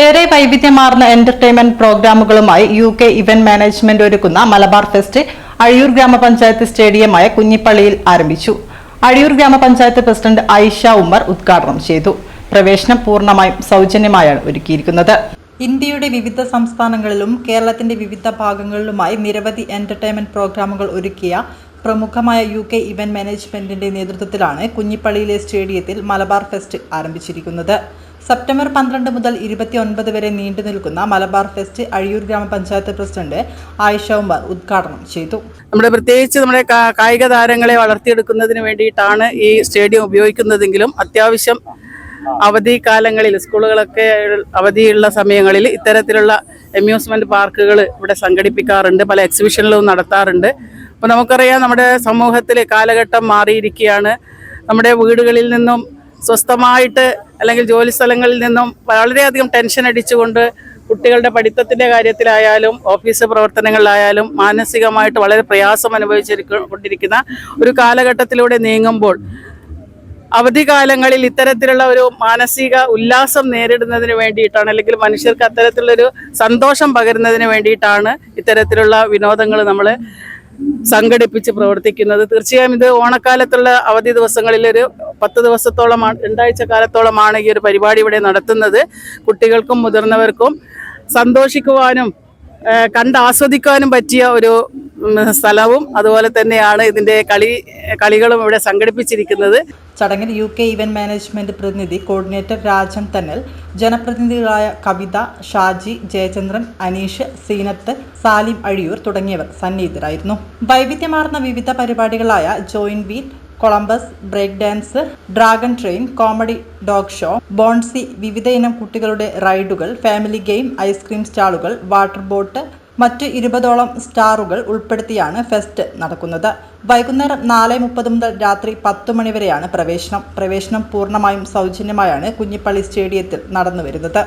ഏറെ വൈവിധ്യമാർന്ന എന്റർടൈൻമെന്റ് പ്രോഗ്രാമുകളുമായി യു കെ ഇവന്റ് മാനേജ്മെന്റ് ഒരുക്കുന്ന മലബാർ ഫെസ്റ്റ് അഴിയൂർ ഗ്രാമപഞ്ചായത്ത് സ്റ്റേഡിയമായ കുഞ്ഞിപ്പള്ളിയിൽ ആരംഭിച്ചു. അഴിയൂർ ഗ്രാമപഞ്ചായത്ത് പ്രസിഡന്റ് ഐഷ ഉമ്മർ ഉദ്ഘാടനം ചെയ്തു. പ്രവേശനം പൂർണമായും സൗജന്യമായാണ് ഒരുക്കിയിരിക്കുന്നത്. ഇന്ത്യയുടെ വിവിധ സംസ്ഥാനങ്ങളിലും കേരളത്തിന്റെ വിവിധ ഭാഗങ്ങളിലുമായി നിരവധി എന്റർടൈൻമെന്റ് പ്രോഗ്രാമുകൾ ഒരുക്കിയ പ്രമുഖമായ യു കെ ഇവന്റ് മാനേജ്മെന്റിന്റെ നേതൃത്വത്തിലാണ് കുഞ്ഞിപ്പള്ളിയിലെ സ്റ്റേഡിയത്തിൽ മലബാർ ഫെസ്റ്റ് ആരംഭിച്ചിരിക്കുന്നത്. സെപ്റ്റംബർ പന്ത്രണ്ട് മുതൽ ഇരുപത്തിയൊൻപത് വരെ നീണ്ടു നിൽക്കുന്ന മലബാർ ഫെസ്റ്റ് അഴിയൂർ ഗ്രാമപഞ്ചായത്ത് പ്രസിഡന്റ് ആയിഷ ഉമർ ഉദ്ഘാടനം ചെയ്തു. നമ്മുടെ പ്രത്യേകിച്ച് നമ്മുടെ കായിക താരങ്ങളെ വളർത്തിയെടുക്കുന്നതിന് വേണ്ടിയിട്ടാണ് ഈ സ്റ്റേഡിയം ഉപയോഗിക്കുന്നതെങ്കിലും അത്യാവശ്യം അവധി കാലങ്ങളിൽ സ്കൂളുകളൊക്കെ അവധിയുള്ള സമയങ്ങളിൽ ഇത്തരത്തിലുള്ള അമ്യൂസ്മെന്റ് പാർക്കുകൾ ഇവിടെ സംഘടിപ്പിക്കാറുണ്ട് പല എക്സിബിഷനുകളും നടത്താറുണ്ട്. അപ്പോൾ നമുക്കറിയാം നമ്മുടെ സമൂഹത്തിലെ കാലഘട്ടം മാറിയിരിക്കുകയാണ്. നമ്മുടെ വീടുകളിൽ നിന്നും സ്വസ്ഥമായിട്ട് അല്ലെങ്കിൽ ജോലി സ്ഥലങ്ങളിൽ നിന്നും വളരെയധികം ടെൻഷൻ അടിച്ചുകൊണ്ട് കുട്ടികളുടെ പഠിത്തത്തിന്റെ കാര്യത്തിലായാലും ഓഫീസ് പ്രവർത്തനങ്ങളിലായാലും മാനസികമായിട്ട് വളരെ പ്രയാസം അനുഭവിച്ചിരിക്കൊണ്ടിരിക്കുന്ന ഒരു കാലഘട്ടത്തിലൂടെ നീങ്ങുമ്പോൾ അവധികാലങ്ങളിൽ ഇത്തരത്തിലുള്ള ഒരു മാനസിക ഉല്ലാസം നേരിടുന്നതിന് വേണ്ടിയിട്ടാണ് അല്ലെങ്കിൽ മനുഷ്യർക്ക് അത്തരത്തിലുള്ളൊരു സന്തോഷം പകരുന്നതിന് വേണ്ടിയിട്ടാണ് ഇത്തരത്തിലുള്ള വിനോദങ്ങൾ നമ്മൾ സംഘടിപ്പിച്ച് പ്രവർത്തിക്കുന്നത്. തീർച്ചയായും ഇത് ഓണക്കാലത്തുള്ള അവധി ദിവസങ്ങളിൽ ഒരു പത്ത് ദിവസത്തോളമാണ് രണ്ടാഴ്ച കാലത്തോളമാണ് ഈ ഒരു പരിപാടി ഇവിടെ നടത്തുന്നത്. കുട്ടികൾക്കും മുതിർന്നവർക്കും സന്തോഷിക്കുവാനും കണ്ടാസ്വദിക്കാനും പറ്റിയ ഒരു സ്ഥലവും അതുപോലെ തന്നെയാണ് ഇതിന്റെ കളി കളികളും ഇവിടെ സംഘടിപ്പിച്ചിരിക്കുന്നത്. ചടങ്ങിൽ യു കെ ഇവന്റ് മാനേജ്മെന്റ് പ്രതിനിധി കോർഡിനേറ്റർ രാജൻ തന്നൽ ജനപ്രതിനിധികളായ കവിത ഷാജി ജയചന്ദ്രൻ അനീഷ് സീനത്ത് സാലിം അഴിയൂർ തുടങ്ങിയവർ സന്നിഹിതരായിരുന്നു. വൈവിധ്യമാർന്ന വിവിധ പരിപാടികളായ join beat Columbus break dance dragon train comedy dog show bouncy വിവിധ ഇനം കുട്ടികളുടെ റൈഡുകൾ ഫാമിലി ഗെയിം ഐസ്ക്രീം സ്റ്റാളുകൾ വാട്ടർ ബോട്ട് മറ്റ് ഇരുപതോളം സ്റ്റാറുകൾ ഉൾപ്പെടുത്തിയാണ് ഫെസ്റ്റ് നടക്കുന്നത്. വൈകുന്നേരം നാല് മുപ്പത് മുതൽ രാത്രി പത്ത് മണിവരെയാണ് പ്രവേശനം. പ്രവേശനം പൂർണമായും സൗജന്യമായാണ് കുഞ്ഞിപ്പള്ളി സ്റ്റേഡിയത്തിൽ നടന്നു വരുന്നത്